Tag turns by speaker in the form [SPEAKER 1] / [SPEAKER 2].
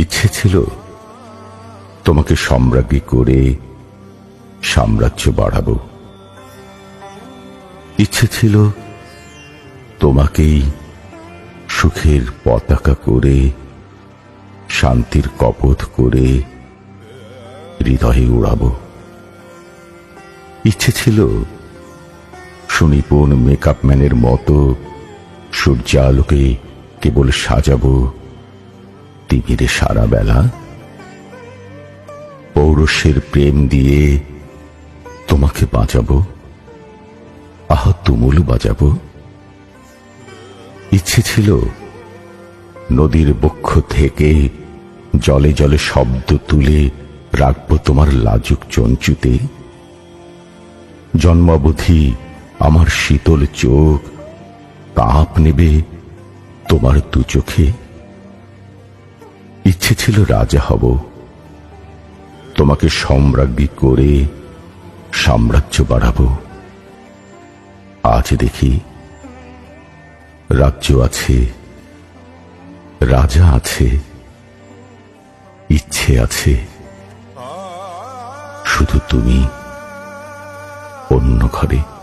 [SPEAKER 1] ইচ্ছে ছিল তোমাকে সম্রাজ্ঞী করে সাম্রাজ্য বাড়াবো। ইচ্ছে ছিল তোমাকেই সুখের পতাকা করে, শান্তির কপথ করে হৃদয়ে উড়াবো। ইচ্ছে ছিল সুনিপুণ মেকআপ ম্যানের মতো সূর্যালোকে কেবল সাজাবো। তিমিরে সারা বেলা পৌরষের প্রেম দিয়ে তোমাকে বাঁচাবো, আহ, তুমুল বাজাবো ইচ্ছে ছিল নদীর বক্ষ থেকে জলে জলে শব্দ তুলে রাখব তোমার লাজুক চঞ্চুতে। জন্মাবধি আমার শীতল চোখ কাঁপ নেবে তোমার দু চোখে। ইচ্ছে ছিল রাজা হব। তোমাকে সম্রাজ্ঞী করে সাম্রাজ্য বাড়াবো। আজ দেখি রাজ্য আছে, রাজা আছে, ইচ্ছে আছে। শুধু তুমি অন্য ঘরে।